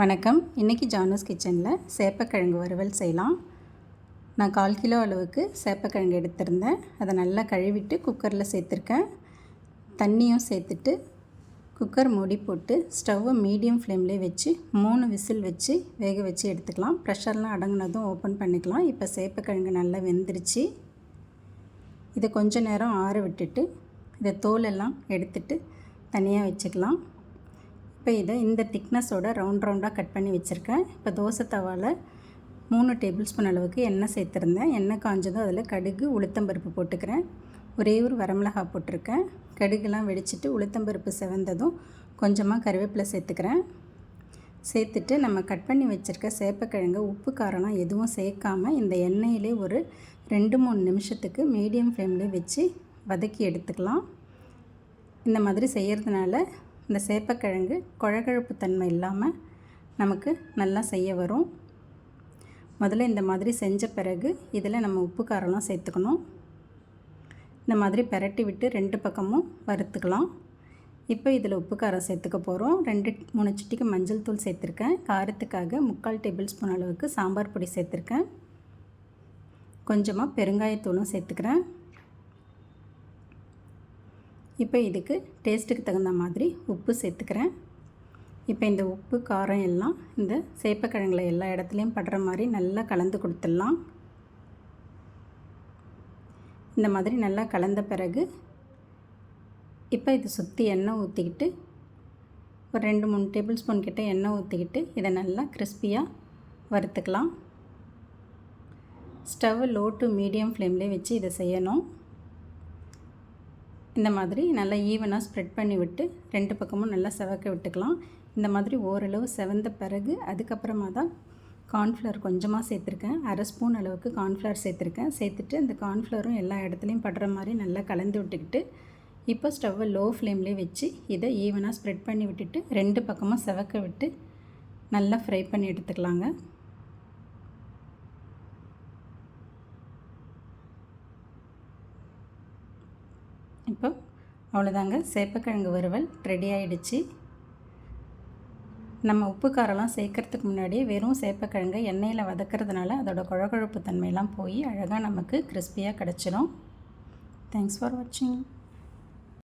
வணக்கம். இன்றைக்கி ஜானஸ் கிச்சனில் சேப்பக்கிழங்கு வறுவல் செய்யலாம். நான் கால் கிலோ அளவுக்கு சேப்பக்கிழங்கு எடுத்திருந்தேன். அதை நல்லா கழுவிட்டு குக்கரில் சேர்த்துருக்கேன். தண்ணியும் சேர்த்துட்டு குக்கர் மூடி போட்டு ஸ்டவ்வை மீடியம் ஃப்ளேம்லேயே வச்சு மூணு விசில் வச்சு வேக வச்சு எடுத்துக்கலாம். ப்ரெஷர்லாம் அடங்கினதும் ஓப்பன் பண்ணிக்கலாம். இப்போ சேப்பக்கிழங்கு நல்லா வெந்துருச்சு. இதை கொஞ்சம் நேரம் ஆற விட்டுட்டு இதை தோலெல்லாம் எடுத்துட்டு தனியாக வச்சுக்கலாம். இப்போ இதை இந்த திக்னஸோட ரவுண்ட் ரவுண்டாக கட் பண்ணி வச்சுருக்கேன். இப்போ தோசை தவாவில் மூணு டேபிள் ஸ்பூன் அளவுக்கு எண்ணெய் சேர்த்துருந்தேன். எண்ணெய் காஞ்சதும் அதில் கடுகு உளுத்தம்பருப்பு போட்டுக்கிறேன். ஒரே ஒரு வரமிளகா போட்டிருக்கேன். கடுகுலாம் வெடிச்சிட்டு உளுத்தம்பருப்பு செவந்ததும் கொஞ்சமாக கருவேப்பிலை சேர்த்துக்கிறேன். சேர்த்துட்டு நம்ம கட் பண்ணி வச்சுருக்க சேப்பக்கிழங்கு உப்பு காரம்லாம் எதுவும் சேர்க்காமல் இந்த எண்ணெயிலே ஒரு ரெண்டு மூணு நிமிஷத்துக்கு மீடியம் ஃப்ளேம்லேயே வச்சு வதக்கி எடுத்துக்கலாம். இந்த மாதிரி செய்கிறதுனால இந்த சேப்பக்கிழங்கு குழகழப்பு தன்மை இல்லாமல் நமக்கு நல்லா செய்ய வரும். முதல்ல இந்த மாதிரி செஞ்ச பிறகு இதில் நம்ம உப்பு காரம்லாம் சேர்த்துக்கணும். இந்த மாதிரி பெரட்டி விட்டு ரெண்டு பக்கமும் வறுத்துக்கலாம். இப்போ இதில் உப்பு காரம் சேர்த்துக்க போகிறோம். ரெண்டு மூணு சிட்டிக்கு மஞ்சள் தூள் சேர்த்துருக்கேன். காரத்துக்காக முக்கால் டேபிள் ஸ்பூன் அளவுக்கு சாம்பார் பொடி சேர்த்துருக்கேன். கொஞ்சமாக பெருங்காயத்தூளும் சேர்த்துக்கிறேன். இப்போ இதுக்கு டேஸ்ட்டுக்கு தகுந்த மாதிரி உப்பு சேர்த்துக்கிறேன். இப்போ இந்த உப்பு காரம் எல்லாம் இந்த சேப்பக்கிழங்குல எல்லா இடத்துலையும் படுற மாதிரி நல்லா கலந்து கொடுத்துடலாம். இந்த மாதிரி நல்லா கலந்த பிறகு இப்போ இது சுற்றி எண்ணெய் ஊற்றிக்கிட்டு ஒரு ரெண்டு மூணு டேபிள் ஸ்பூன் கிட்ட எண்ணெய் ஊற்றிக்கிட்டு இதை நல்லா கிறிஸ்பியாக வறுத்துக்கலாம். ஸ்டவ் லோ டு மீடியம் ஃப்ளேம்லேயே வச்சு இதை செய்யணும். இந்த மாதிரி நல்லா ஈவனாக ஸ்ப்ரெட் பண்ணி விட்டு ரெண்டு பக்கமும் நல்லா செவக்க விட்டுக்கலாம். இந்த மாதிரி ஓரளவு செவந்த பிறகு அதுக்கப்புறமா தான் கார்ன்ஃப்ளவர் கொஞ்சமாக சேர்த்துருக்கேன். அரை ஸ்பூன் அளவுக்கு கார்ன்ஃப்ளவர் சேர்த்துருக்கேன். சேர்த்துட்டு அந்த கார்ன்ஃப்ளவரும் எல்லா இடத்துலையும் படுற மாதிரி நல்லா கலந்து விட்டுக்கிட்டு இப்போ ஸ்டவ்வை லோ ஃப்ளேம்லேயே வச்சு இதை ஈவனாக ஸ்ப்ரெட் பண்ணி விட்டுட்டு ரெண்டு பக்கமும் செவக்க விட்டு நல்லா ஃப்ரை பண்ணி எடுத்துக்கலாங்க. இப்போ அவ்வளோதாங்க. சேப்பக்கிழங்கு வறுவல் ரெடி ஆகிடுச்சு நம்ம உப்பு காரெல்லாம் சேர்க்கறதுக்கு முன்னாடியே வெறும் சேப்பக்கிழங்கை எண்ணெயில் வதக்கிறதுனால அதோடய குழகுழப்பு தன்மையெல்லாம் போய் அழகாக நமக்கு கிறிஸ்பியாக கிடச்சிடும் தேங்க்ஸ் ஃபார் வாட்சிங்